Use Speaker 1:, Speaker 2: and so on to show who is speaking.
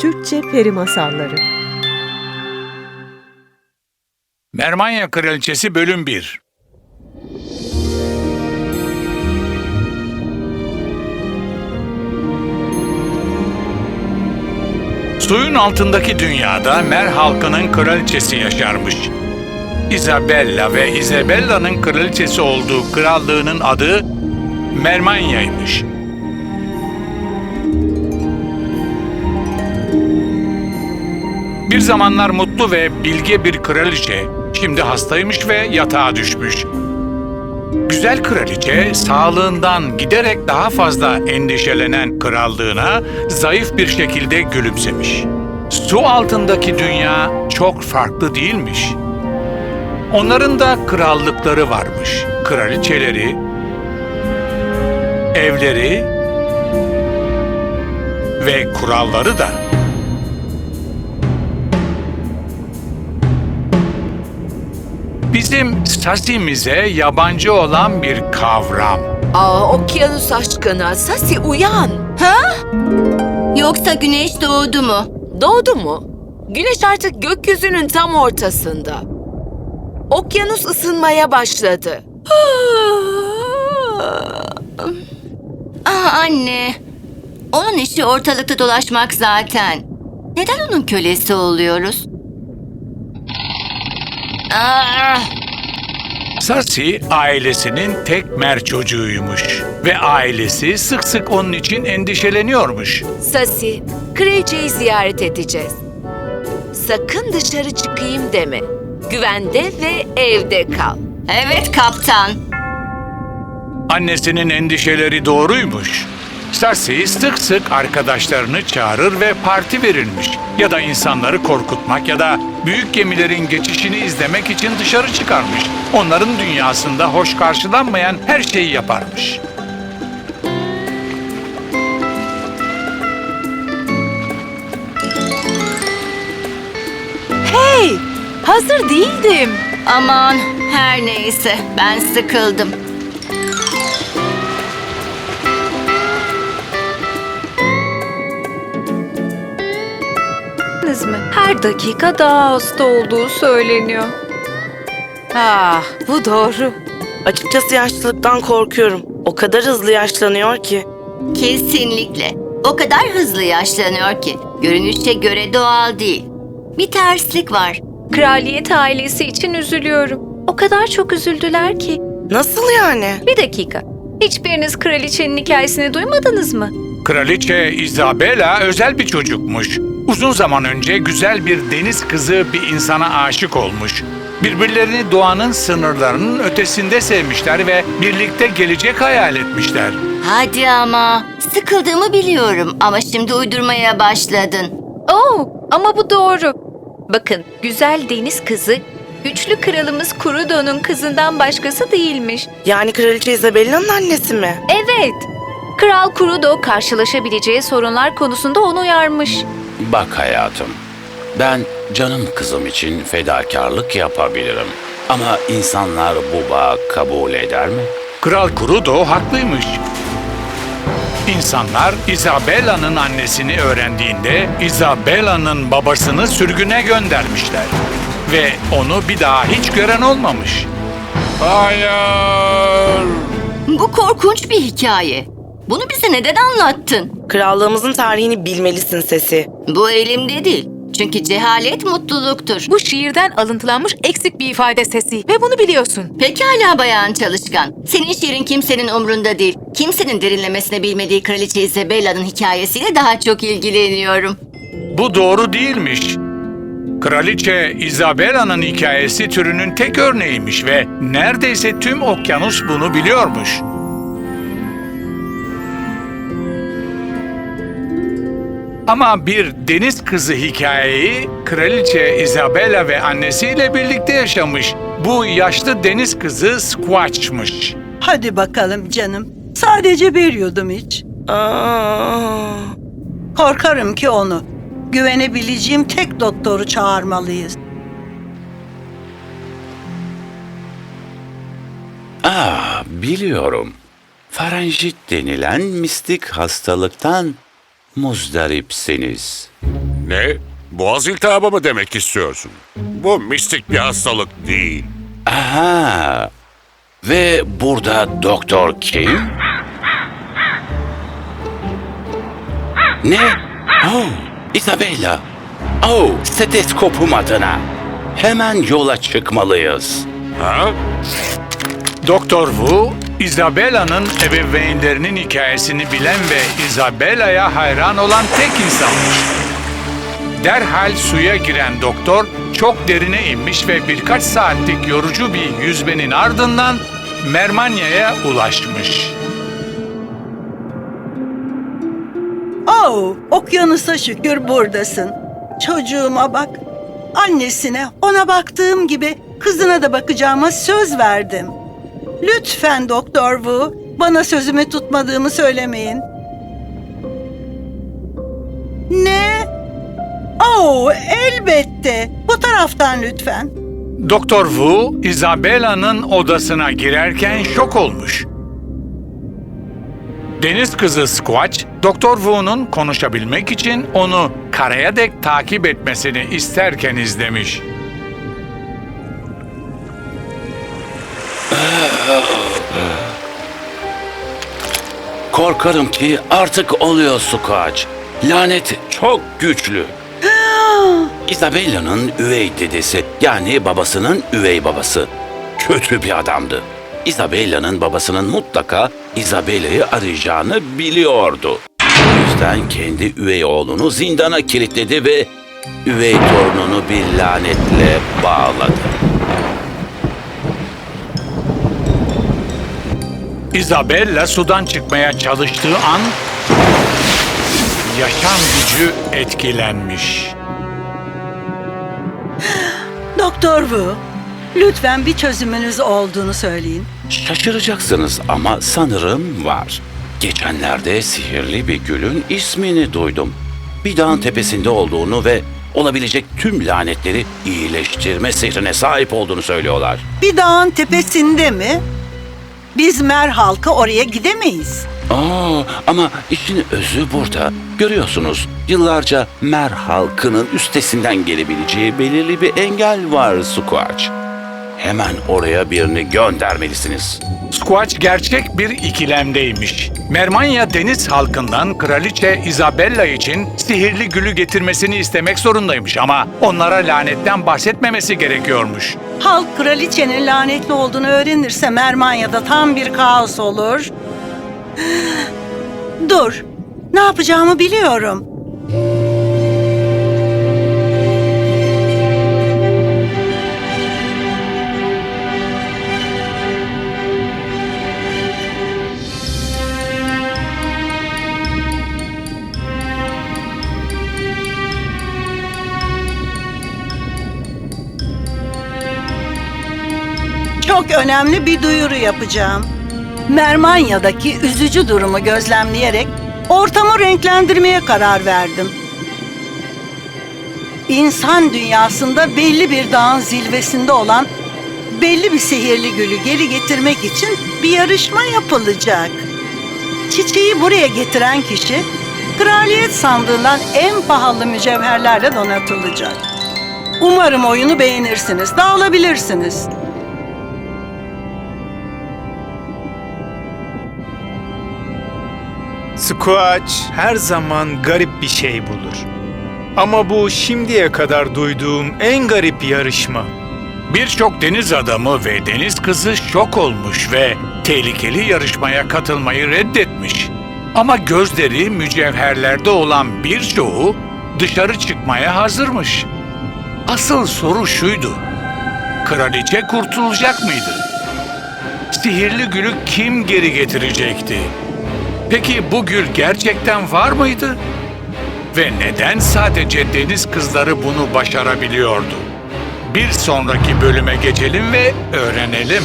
Speaker 1: Türkçe Peri Masalları
Speaker 2: Mermanya Kraliçesi Bölüm 1 Suyun altındaki dünyada Mer halkının kraliçesi yaşarmış. Isabella ve Isabella'nın kraliçesi olduğu krallığının adı Mermanya'ymış. Bir zamanlar mutlu ve bilge bir kraliçe şimdi hastaymış ve yatağa düşmüş. Güzel kraliçe sağlığından giderek daha fazla endişelenen krallığına zayıf bir şekilde gülümsemiş. Su altındaki dünya çok farklı değilmiş. Onların da krallıkları varmış. Kraliçeleri, evleri ve kuralları da. Bizim sasimize yabancı olan bir kavram.
Speaker 3: Aa, okyanus aşkına. Sasi uyan.
Speaker 4: Yoksa güneş doğdu mu?
Speaker 3: Doğdu mu? Güneş artık gökyüzünün tam ortasında. Okyanus ısınmaya başladı.
Speaker 4: Ah anne. Onun işi ortalıkta dolaşmak zaten. Neden onun kölesi oluyoruz?
Speaker 2: Sasi ailesinin tek mer çocuğuymuş ve ailesi sık sık onun için endişeleniyormuş.
Speaker 3: Sasi, kraliçeyi ziyaret edeceğiz. Sakın dışarı çıkayım deme. Güvende ve evde kal.
Speaker 4: evet kaptan.
Speaker 2: Annesinin endişeleri doğruymuş. Sasi sık sık arkadaşlarını çağırır ve parti verilmiş. Ya da insanları korkutmak ya da büyük gemilerin geçişini izlemek için dışarı çıkarmış. Onların dünyasında hoş karşılanmayan her şeyi yaparmış.
Speaker 3: Hey, hazır değildim.
Speaker 4: Aman her neyse ben sıkıldım.
Speaker 5: Mi? Her dakika daha hasta olduğu söyleniyor.
Speaker 3: Ah, bu doğru.
Speaker 6: Açıkçası yaşlılıktan korkuyorum. O kadar hızlı yaşlanıyor ki.
Speaker 4: Kesinlikle. O kadar hızlı yaşlanıyor ki görünüşe göre doğal değil. Bir terslik var.
Speaker 5: Kraliyet ailesi için üzülüyorum. O kadar çok üzüldüler ki.
Speaker 6: Nasıl yani?
Speaker 5: Bir dakika. Hiçbiriniz kraliçenin hikayesini duymadınız mı?
Speaker 2: Kraliçe Isabella özel bir çocukmuş. Uzun zaman önce güzel bir deniz kızı bir insana aşık olmuş. Birbirlerini doğanın sınırlarının ötesinde sevmişler ve birlikte gelecek hayal etmişler.
Speaker 4: Hadi ama. Sıkıldığımı biliyorum ama şimdi uydurmaya başladın.
Speaker 5: Oo, ama bu doğru. Bakın, güzel deniz kızı, güçlü kralımız Kurudo'nun kızından başkası değilmiş.
Speaker 6: Yani Kraliçe Isabella'nın annesi mi?
Speaker 5: Evet, Kral Kurudo karşılaşabileceği sorunlar konusunda onu uyarmış.
Speaker 7: Bak hayatım, ben canım kızım için fedakarlık yapabilirim. Ama insanlar bu bağı kabul eder mi?
Speaker 2: Kral Kurudo haklıymış. İnsanlar Isabella'nın annesini öğrendiğinde Isabella'nın babasını sürgüne göndermişler. Ve onu bir daha hiç gören olmamış. Hayır!
Speaker 4: Bu korkunç bir hikaye. Bunu bize neden anlattın?
Speaker 6: Krallığımızın tarihini bilmelisin sesi.
Speaker 4: Bu elimde değil. Çünkü cehalet mutluluktur.
Speaker 8: Bu şiirden alıntılanmış eksik bir ifade sesi ve bunu biliyorsun.
Speaker 4: Pekala bayan çalışkan. Senin şiirin kimsenin umrunda değil. Kimsenin derinlemesine bilmediği Kraliçe Isabella'nın hikayesiyle daha çok ilgileniyorum.
Speaker 2: Bu doğru değilmiş. Kraliçe Isabella'nın hikayesi türünün tek örneğiymiş ve neredeyse tüm okyanus bunu biliyormuş. Ama bir deniz kızı hikayeyi Kraliçe Isabella ve annesiyle birlikte yaşamış. Bu yaşlı deniz kızı Squatch'mış.
Speaker 9: Hadi bakalım canım. Sadece bir yudum iç.
Speaker 6: Aa,
Speaker 9: Korkarım ki onu. Güvenebileceğim tek doktoru çağırmalıyız.
Speaker 7: Ah, biliyorum. Farenjit denilen mistik hastalıktan muzdaripsiniz.
Speaker 1: Ne? Boğaz iltihabı mı demek istiyorsun? Bu mistik bir hastalık değil.
Speaker 7: Aha. Ve burada doktor kim? Ne? Oh, Isabella. Oh, steteskopum adına. Hemen yola çıkmalıyız.
Speaker 1: Ha?
Speaker 2: Doktor Wu, Isabella'nın ebeveynlerinin hikayesini bilen ve Isabella'ya hayran olan tek insanmış. Derhal suya giren doktor çok derine inmiş ve birkaç saatlik yorucu bir yüzmenin ardından Mermanya'ya ulaşmış.
Speaker 9: Oh, okyanusa şükür buradasın. Çocuğuma bak. Annesine ona baktığım gibi kızına da bakacağıma söz verdim. Lütfen Doktor Wu, bana sözümü tutmadığımı söylemeyin. Ne? Oh, elbette. Bu taraftan lütfen.
Speaker 2: Doktor Wu, Isabella'nın odasına girerken şok olmuş. Deniz kızı Squatch, Doktor Wu'nun konuşabilmek için onu karaya dek takip etmesini isterken izlemiş.
Speaker 7: Korkarım ki artık oluyor Squatch. Lanet çok güçlü. Isabella'nın üvey dedesi yani babasının üvey babası. Kötü bir adamdı. Isabella'nın babasının mutlaka Isabella'yı arayacağını biliyordu. O yüzden kendi üvey oğlunu zindana kilitledi ve üvey torununu bir lanetle bağladı.
Speaker 2: Isabella sudan çıkmaya çalıştığı an yaşam gücü etkilenmiş.
Speaker 9: Doktor Wu, lütfen bir çözümünüz olduğunu söyleyin.
Speaker 7: Şaşıracaksınız ama sanırım var. Geçenlerde sihirli bir gülün ismini duydum. Bir dağın tepesinde olduğunu ve olabilecek tüm lanetleri iyileştirme sihrine sahip olduğunu söylüyorlar.
Speaker 9: Bir dağın tepesinde mi? Biz Mer halkı oraya gidemeyiz.
Speaker 7: Aa, ama işin özü burada. Görüyorsunuz yıllarca Mer halkının üstesinden gelebileceği belirli bir engel var Squatch. Hemen oraya birini göndermelisiniz.
Speaker 2: Squatch gerçek bir ikilemdeymiş. Mermanya deniz halkından kraliçe Isabella için sihirli gülü getirmesini istemek zorundaymış ama onlara lanetten bahsetmemesi gerekiyormuş.
Speaker 9: Halk kraliçenin lanetli olduğunu öğrenirse Mermanya'da tam bir kaos olur. Dur, ne yapacağımı biliyorum. Çok önemli bir duyuru yapacağım. Mermanya'daki üzücü durumu gözlemleyerek ortamı renklendirmeye karar verdim. İnsan dünyasında belli bir dağın zirvesinde olan belli bir sihirli gülü geri getirmek için bir yarışma yapılacak. Çiçeği buraya getiren kişi kraliyet sandığından en pahalı mücevherlerle donatılacak. Umarım oyunu beğenirsiniz, dağılabilirsiniz.
Speaker 10: Squatch her zaman garip bir şey bulur. Ama bu şimdiye kadar duyduğum en garip yarışma.
Speaker 2: Birçok deniz adamı ve deniz kızı şok olmuş ve tehlikeli yarışmaya katılmayı reddetmiş. Ama gözleri mücevherlerde olan birçoğu dışarı çıkmaya hazırmış. Asıl soru şuydu. Kraliçe kurtulacak mıydı? Sihirli gülü kim geri getirecekti? Peki bu gül gerçekten var mıydı? Ve neden sadece deniz kızları bunu başarabiliyordu? Bir sonraki bölüme geçelim ve öğrenelim.